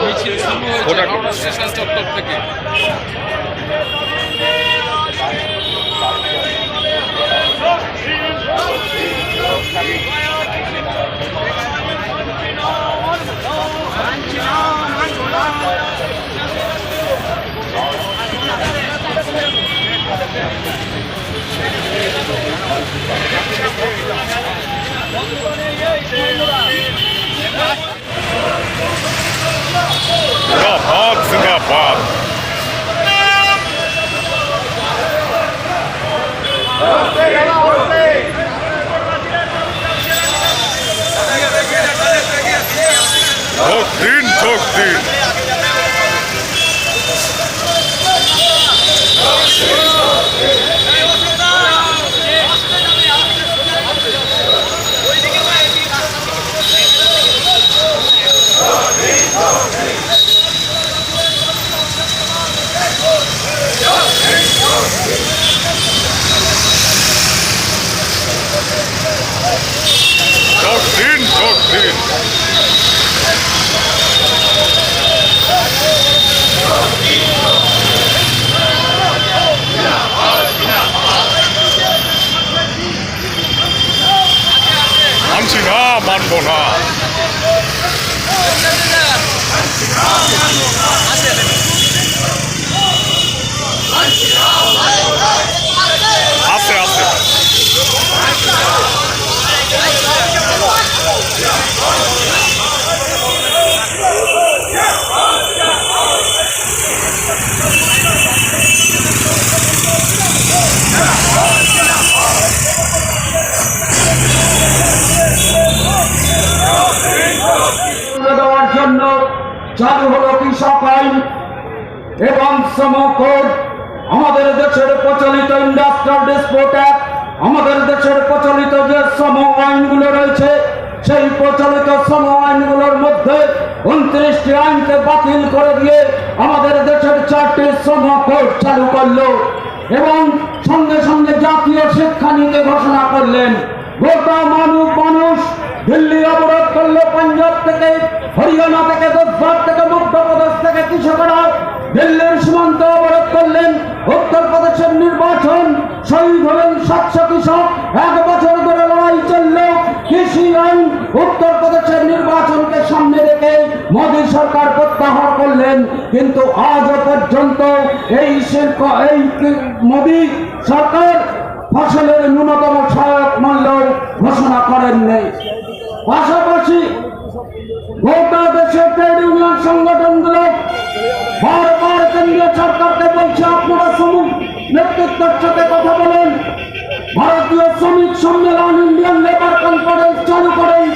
মিছিল শুরু হয়েছে হাওড়া স্টেশন চত্বর থেকে মানছি না মানব না। আছে আছে। তুলে দেওয়ার জন্য চালু হলো কৃষক আইন এবং শ্রম আমাদের দেশের প্রচলিত ইন্ডাস্ট্রিয়াল ডিসপোর্ট অ্যাক্ট আমাদের দেশের প্রচলিত যে শ্রম আইনগুলো রয়েছে, সেই প্রচলিত শ্রম আইনগুলোর মধ্যে উনত্রিশটি আইনকে বাতিল করে দিয়ে আমাদের দেশের চারটি শ্রম কোড চালু করল এবং সঙ্গে সঙ্গে জাতীয় শিক্ষানীতি ঘোষণা করলেন। গোটা মানব মানুষ দিল্লি অবরোধ করল, পাঞ্জাব থেকে। হরিয়ানা থেকে গুজরাট থেকে মধ্যপ্রদেশ থেকে কৃষকরা দিল্লির সীমান্ত অবরোধ করলেন। উত্তরপ্রদেশের নির্বাচন শহীদ হলেন সাতশো কৃষক। এক বছর ধরে লড়াই চলল কৃষি আইন। উত্তরপ্রদেশের নির্বাচনকে সামনে রেখে মোদী সরকার প্রত্যাহার করলেন। কিন্তু আজও পর্যন্ত এই শিল্প, এই মোদী সরকার ফসলের ন্যূনতম সহায়ক মূল্য ঘোষণা করেননি। পাশাপাশি গোটা দেশের ট্রেড ইউনিয়ন সংগঠনগুলো নেতৃত্বের সাথে কথা বলেন। ভারতীয় শ্রমিক সম্মেলন ইন্ডিয়ান লেবার কনফারেন্স চালু করেন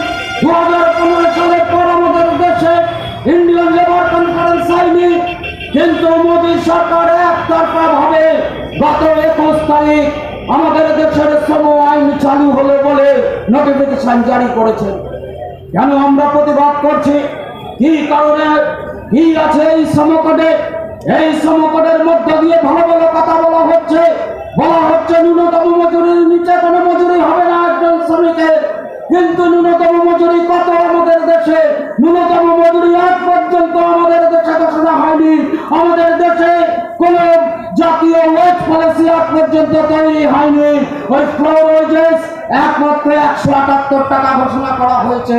দু হাজার পনেরো সালের পর আমাদের দেশে ইন্ডিয়ান লেবার কনফারেন্স হয়নি। কিন্তু মোদী সরকার একতরফা ভাবে গত একুশ তারিখ আমাদের দেশের শ্রম আইন চালু হলো বলে নোটিফিকেশন জারি করেছেন। কেন আমরা প্রতিবাদ করছি? কি কারণে? কি আছে এই সমকটে এই সমকটের মধ্য দিয়ে ভালো ভালো কথা বলা হচ্ছে। বলা হচ্ছে ন্যূনতম মজুরির নিচে কোনো মজুরি হবে না একজন শ্রমিকের। কিন্তু ন্যূনতম মজুরি কত আমাদের দেশে? ন্যূনতম মজুরি আজ পর্যন্ত আমাদের দেশে ঘোষণা হয়নি। আমাদের দেশে কোন জাতীয় ওয়েজ পলিসি আজ পর্যন্ত তৈরি হয়নি। ওই ফ্লোর ওয়েজেস একমাত্র একশো আটাত্তর টাকা ঘোষণা করা হয়েছে।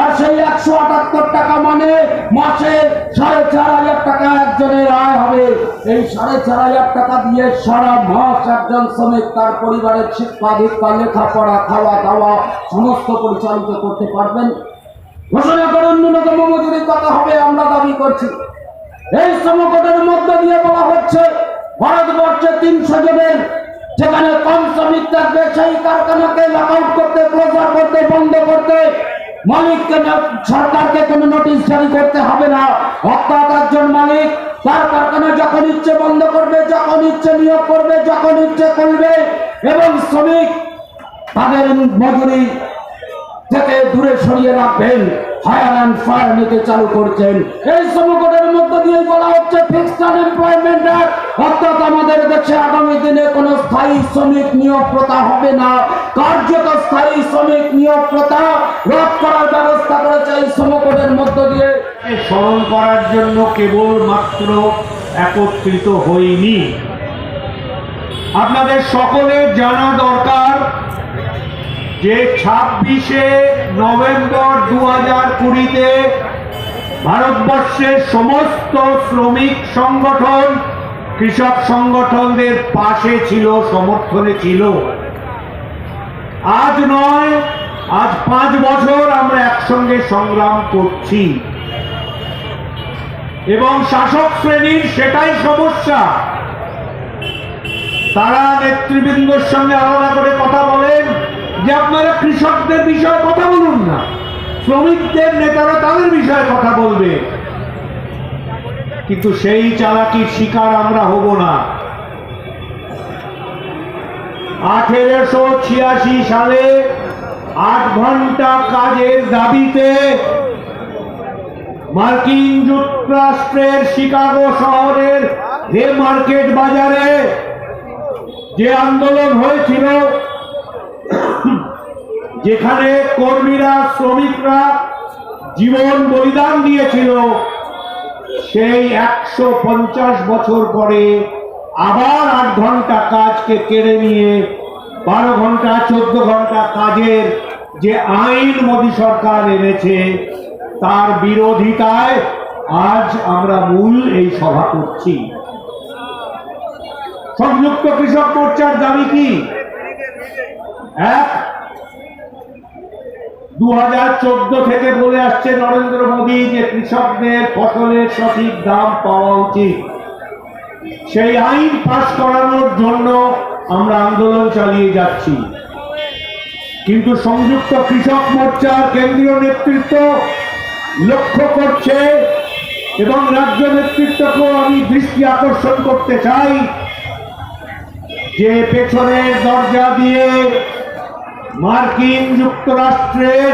আর সেই একশো আটাত্তর টাকা মানে মাসে সাড়ে চার হাজার টাকা একজনের আয় হবে। এই সাড়ে চার হাজার টাকা দিয়ে সারা মাস একজন শ্রমিক তার পরিবারের শিক্ষা দীক্ষা লেখাপড়া, খাওয়া দাওয়া সমস্ত পরিচালিত করতে পারবেন। ঘোষণা করুন, ন্যূনতম মজুরি কত হবে আমরা দাবি করছি। এই সমকটের মধ্য দিয়ে বলা হচ্ছে, ভারতবর্ষে তিনশো জনের যেখানে কম শ্রমিক থাকবে, সেই কারখানাকে আউট করতে ক্লোজার করতে, বন্ধ করতে মালিককে সরকারকে কোনো নোটিশ জারি করতে হবে না। অর্থাৎ একজন মালিক তার কারখানা যখন ইচ্ছে বন্ধ করবে, যখন ইচ্ছে নিয়োগ করবে, যখন ইচ্ছে করবে, এবং শ্রমিক তাদের মজুরি থেকে দূরে সরিয়ে রাখবেন ফায়ার অ্যান্ড ফায়ার নীতি চালু করছেন। এই সমকটের মধ্য দিয়ে বলা হচ্ছে ফিক্সড আনএমপ্লয়মেন্ট অর্থাৎ আমাদের দেশে স্থায়ী শ্রমিক নিয়োগ প্রথা হবে না। কার্যত স্থায়ী শ্রমিক নিয়োগ প্রথা রদ করার ব্যবস্থা করেছে এই সমকটের মধ্য দিয়ে। স্মরণ করার জন্য কেবলমাত্র একত্রিত হইনি। আপনাদের সকলের জানা দরকার যে ছাব্বিশে নভেম্বর দু হাজার কুড়িতে ভারতবর্ষের সমস্ত শ্রমিক সংগঠন কৃষক সংগঠনদের পাশে ছিল, সমর্থনে ছিল। আজ নয়, আজ পাঁচ বছর আমরা একসঙ্গে সংগ্রাম করছি। এবং শাসক শ্রেণির সেটাই সমস্যা। তারা নেতৃবৃন্দর সঙ্গে আলাদা করে কথা বলেন যে আপনারা কৃষকদের বিষয়ে কথা বলুন না, শ্রমিকদের নেতারা তাদের বিষয়ে কথা বলবে। কিন্তু সেই চালাকির শিকার আমরা হব না। আঠেরোশো ছিয়াশি সালে আট ঘণ্টা কাজের দাবিতে মার্কিন যুক্তরাষ্ট্রের শিকাগো শহরের হে মার্কেট বাজারে যে আন্দোলন হয়েছিল, যেখানে কর্মীরা, শ্রমিকরা জীবন বলিদান দিয়েছিল সেই একশো পঞ্চাশ বছর পরে আবার আট ঘণ্টা কাজকে কেড়ে নিয়ে, বারো ঘণ্টা, চোদ্দ ঘণ্টা কাজের যে আইন মোদী সরকার এনেছে, তার বিরোধিতায় আজ আমরা মূল এই সভা করছি। সংযুক্ত কৃষক মোর্চার দাবি কি? এক দু হাজার চোদ্দ থেকে বলে আসছে নরেন্দ্র মোদী যে কৃষকদের ফসলের সঠিক দাম পাওয়া উচিত। সেই আইন পাশ করানোর জন্য আমরা আন্দোলন চালিয়ে যাচ্ছি। কিন্তু সংযুক্ত কৃষক মোর্চার কেন্দ্রীয় নেতৃত্ব লক্ষ্য করছে এবং রাজ্য নেতৃত্বকেও আমি দৃষ্টি আকর্ষণ করতে চাই যে পেছনের দরজা দিয়ে মার্কিন যুক্তরাষ্ট্রের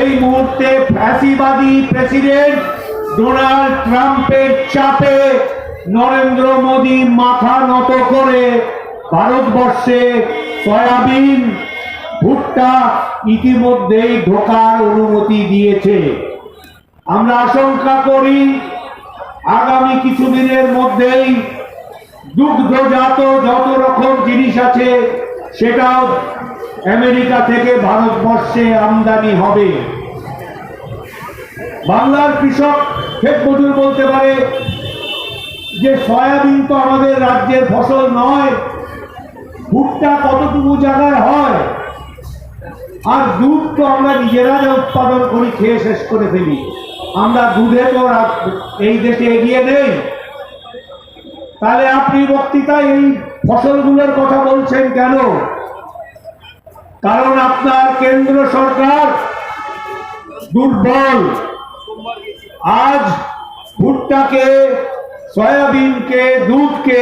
এই মুহূর্তে ফ্যাসিবাদী প্রেসিডেন্ট ডোনাল্ড ট্রাম্পের চাপে নরেন্দ্র মোদী মাথা নত করে ভারতবর্ষে সয়াবিন, ভুট্টা ইতিমধ্যেই ঢোকার অনুমতি দিয়েছে। আমরা আশঙ্কা করি আগামী কিছুদিনের মধ্যেই দুগ্ধজাত যত রকম জিনিস আছে সেটাও আমেরিকা থেকে ভারতবর্ষে আমদানি হবে। বাংলার কৃষক ক্ষেত মজুর বলতে পারে যে সয়াবিন তো আমাদের রাজ্যের ফসল নয়, ভুট্টা কতটুকু জায়গায় হয়, আর দুধ তো আমরা নিজেরা যা উৎপাদন করি খেয়ে শেষ করে ফেলি। আমরা দুধে তো এই দেশে এগিয়ে নেই। তাহলে আপনি বক্তৃতায় এই ফসলগুলোর কথা বলছেন কেন? কারণ আপনার কেন্দ্র সরকার দুর্বল। আজ ভুট্টাকে, সয়াবিনকে, দুধকে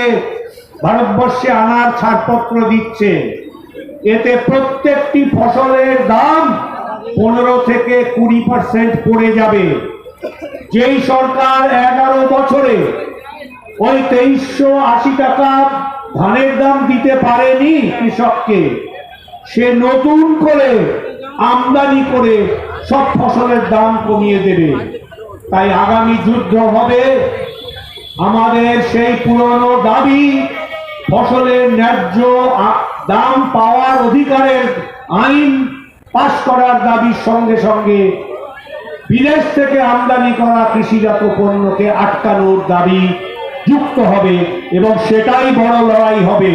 ভারতবর্ষে আনার ছাড়পত্র দিচ্ছে। এতে প্রত্যেকটি ফসলের দাম পনেরো থেকে কুড়ি পার্সেন্ট পড়ে যাবে। যেই সরকার এগারো বছরে ওই তেইশশো আশি টাকা ধানের দাম দিতে পারেনি কৃষককে সে নতুন করে আমদানি করে সব ফসলের দাম কমিয়ে দেবে। তাই আগামী যুদ্ধ হবে। আমাদের সেই পুরনো দাবি, ফসলের ন্যায্য দাম পাওয়ার অধিকারের আইন পাশ করার দাবির সঙ্গে সঙ্গে বিদেশ থেকে আমদানি করা কৃষিজাত পণ্যকে আটকানোর দাবি যুক্ত হবে এবং সেটাই বড় লড়াই হবে।